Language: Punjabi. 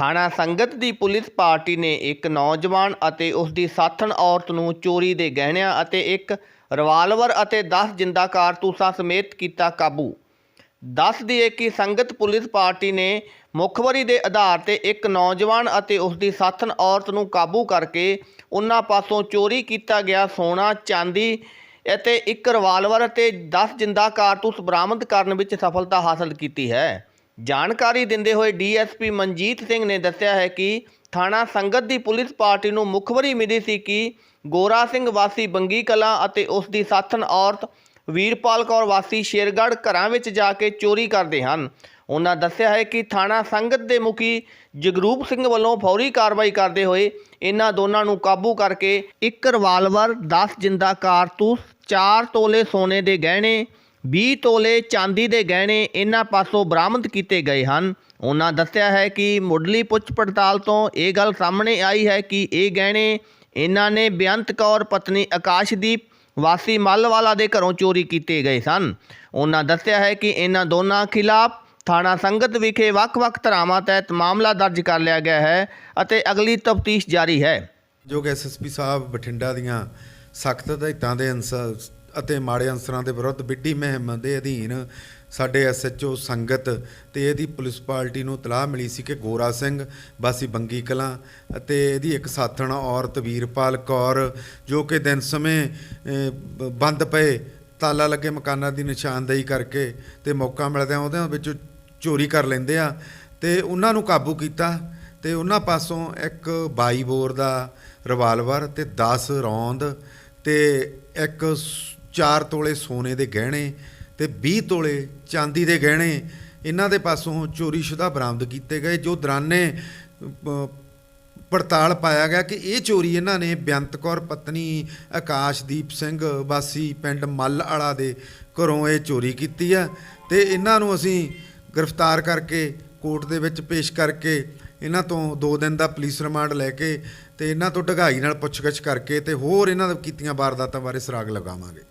ਥਾਣਾ ਸੰਗਤ ਦੀ ਪੁਲਿਸ ਪਾਰਟੀ ਨੇ ਇੱਕ ਨੌਜਵਾਨ ਅਤੇ ਉਸ ਦੀ ਸਾਥਣ ਔਰਤ ਨੂੰ ਚੋਰੀ ਦੇ ਗਹਿਣਿਆਂ ਅਤੇ ਇੱਕ ਰਿਵਾਲਵਰ ਅਤੇ 10 ਜਿੰਦਾ ਕਾਰਤੂਸਾਂ ਸਮੇਤ ਕੀਤਾ ਕਾਬੂ। ਦੱਸ ਦਈਏ ਕਿ ਸੰਗਤ ਪੁਲਿਸ ਪਾਰਟੀ ਨੇ ਮੁਖਬਰੀ ਦੇ ਆਧਾਰ ਤੇ ਇੱਕ ਨੌਜਵਾਨ ਅਤੇ ਉਸ ਦੀ ਸਾਥਣ ਔਰਤ ਨੂੰ ਕਾਬੂ ਕਰਕੇ ਉਹਨਾਂ ਪਾਸੋਂ ਚੋਰੀ ਕੀਤਾ ਗਿਆ ਸੋਨਾ, ਚਾਂਦੀ ਅਤੇ ਇੱਕ ਰਿਵਾਲਵਰ ਅਤੇ 10 ਜਿੰਦਾ ਕਾਰਤੂਸ ਬਰਾਮਦ ਕਰਨ ਵਿੱਚ ਸਫਲਤਾ ਹਾਸਲ ਕੀਤੀ ਹੈ। ਜਾਣਕਾਰੀ ਦਿੰਦੇ ਹੋਏ ਡੀਐਸਪੀ ਮਨਜੀਤ ਸਿੰਘ ਨੇ ਦੱਸਿਆ ਹੈ ਕਿ ਥਾਣਾ ਸੰਗਤ ਦੀ ਪੁਲਿਸ ਪਾਰਟੀ ਨੂੰ ਮੁਖਬਰੀ ਮਿਲੀ ਸੀ ਕਿ ਗੋਰਾ ਸਿੰਘ ਵਾਸੀ ਬੰਗੀ ਕਲਾਂ ਅਤੇ ਉਸ ਦੀ ਸਾਥਣ ਔਰਤ ਵੀਰਪਾਲ ਕੌਰ ਵਾਸੀ ਸ਼ੇਰਗੜ੍ਹ ਘਰਾਂ ਵਿੱਚ ਜਾ ਕੇ ਚੋਰੀ ਕਰਦੇ ਹਨ। ਉਹਨਾਂ ਦੱਸਿਆ ਹੈ ਕਿ ਥਾਣਾ ਸੰਗਤ ਦੇ ਮੁਖੀ ਜਗਰੂਪ ਸਿੰਘ ਵੱਲੋਂ ਫੌਰੀ ਕਾਰਵਾਈ ਕਰਦੇ ਹੋਏ ਇਹਨਾਂ ਦੋਨਾਂ ਨੂੰ ਕਾਬੂ ਕਰਕੇ ਇੱਕ ਰਿਵਾਲਵਰ 10 ਜਿੰਦਾ ਕਾਰਤੂਸ 4 ਤੋਲੇ ਸੋਨੇ ਦੇ ਗਹਿਣੇ 20 ਤੋਲੇ ਚਾਂਦੀ ਦੇ ਗਹਿਣੇ ਇਹਨਾਂ ਪਾਸੋਂ ਬਰਾਮਦ ਕੀਤੇ ਗਏ ਹਨ। ਉਹਨਾਂ ਦੱਸਿਆ ਹੈ ਕਿ ਮੁੱਢਲੀ ਪੁੱਛ ਪੜਤਾਲ ਤੋਂ ਇਹ ਗੱਲ ਸਾਹਮਣੇ ਆਈ ਹੈ ਕਿ ਇਹ ਗਹਿਣੇ ਇਹਨਾਂ ਨੇ ਬੇਅੰਤ ਕੌਰ ਪਤਨੀ ਆਕਾਸ਼ਦੀਪ, ਵਾਸੀ ਮੱਲਵਾਲਾ ਦੇ ਘਰੋਂ ਚੋਰੀ ਕੀਤੇ ਗਏ ਸਨ। ਉਹਨਾਂ ਦੱਸਿਆ ਹੈ ਕਿ ਇਹਨਾਂ ਦੋਨਾਂ ਖਿਲਾਫ ਥਾਣਾ ਸੰਗਤ ਵਿਖੇ ਵੱਖ-ਵੱਖ ਧਾਰਾਵਾਂ ਤਹਿਤ ਮਾਮਲਾ ਦਰਜ ਕਰ ਲਿਆ ਗਿਆ ਹੈ ਅਤੇ ਅਗਲੀ ਤਫਤੀਸ਼ ਜਾਰੀ ਹੈ। ਜੋ ਕਿ ਐਸਐਸਪੀ ਸਾਹਿਬ ਬਠਿੰਡਾ ਦੀਆਂ ਸਖਤ ਹਦਾਇਤਾਂ ਦੇ ਅਨੁਸਾਰ ਅਤੇ ਮਾੜੇ ਅਨਸਰਾਂ ਦੇ ਵਿਰੁੱਧ ਬਿੱਡੀ ਮਹਿਮ ਦੇ ਅਧੀਨ ਸਾਡੇ ਐਸਐਚਓ ਸੰਗਤ ਤੇ ਇਹਦੀ ਪੁਲਿਸ ਪਾਰਟੀ ਨੂੰ ਤਲਾਹ ਮਿਲੀ ਸੀ ਕਿ ਗੋਰਾ ਸਿੰਘ ਵਾਸੀ ਬੰਗੀ ਕਲਾਂ ਅਤੇ ਇਹਦੀ ਇੱਕ ਸਾਥਣ ਔਰਤ ਵੀਰਪਾਲ ਕੌਰ, ਜੋ ਕਿ ਦਿਨ ਸਮੇਂ ਬ- ਬੰਦ ਪਏ, ਤਾਲਾ ਲੱਗੇ ਮਕਾਨਾਂ ਦੀ ਨਿਸ਼ਾਨਦੇਹੀ ਕਰਕੇ ਤੇ ਮੌਕਾ ਮਿਲਦਿਆਂ ਉਹਦੇ ਵਿੱਚ ਚੋਰੀ ਕਰ ਲੈਂਦੇ ਆ ਤੇ ਉਹਨਾਂ ਨੂੰ ਕਾਬੂ ਕੀਤਾ ਤੇ ਉਹਨਾਂ ਪਾਸੋਂ ਇੱਕ 22 ਬੋਰ ਦਾ ਰਿਵਾਲਵਰ ਤੇ 10 ਰੌਂਦ ਤੇ ਇੱਕ 4 ਤੋਲੇ ਸੋਨੇ ਦੇ ਗਹਿਣੇ ਤੇ 20 ਤੋਲੇ ਚਾਂਦੀ ਦੇ ਗਹਿਣੇ ਇਹਨਾਂ ਦੇ ਪਾਸੋਂ ਚੋਰੀशुदा ਬਰਾਮਦ ਕੀਤੇ ਗਏ, ਜੋ ਦਰਾਨੇ ਪੜਤਾਲ ਪਾਇਆ ਗਿਆ ਕਿ ਇਹ ਚੋਰੀ ਇਹਨਾਂ ਨੇ ਬੇਅੰਤ ਕੌਰ, ਪਤਨੀ ਆਕਾਸ਼ਦੀਪ ਸਿੰਘ ਵਾਸੀ ਪਿੰਡ ਮੱਲ ਵਾਲਾ ਦੇ ਘਰੋਂ ਇਹ ਚੋਰੀ ਕੀਤੀ ਆ ਤੇ ਇਹਨਾਂ ਨੂੰ ਅਸੀਂ ਗ੍ਰਿਫਤਾਰ ਕਰਕੇ ਕੋਰਟ ਦੇ ਵਿੱਚ ਪੇਸ਼ ਕਰਕੇ ਇਹਨਾਂ ਤੋਂ 2 ਦਿਨ ਦਾ ਪੁਲਿਸ ਰਿਮਾਂਡ ਲੈ ਕੇ ਤੇ ਇਹਨਾਂ ਤੋਂ ਢਗਾਈ ਨਾਲ ਪੁੱਛਗਿੱਛ ਕਰਕੇ ਤੇ ਹੋਰ ਇਹਨਾਂ ਦੇ ਕੀਤੀਆਂ ਵਾਰਦਾਤਾਂ ਬਾਰੇ ਸੁਰਾਗ ਲਗਾਵਾਂਗੇ।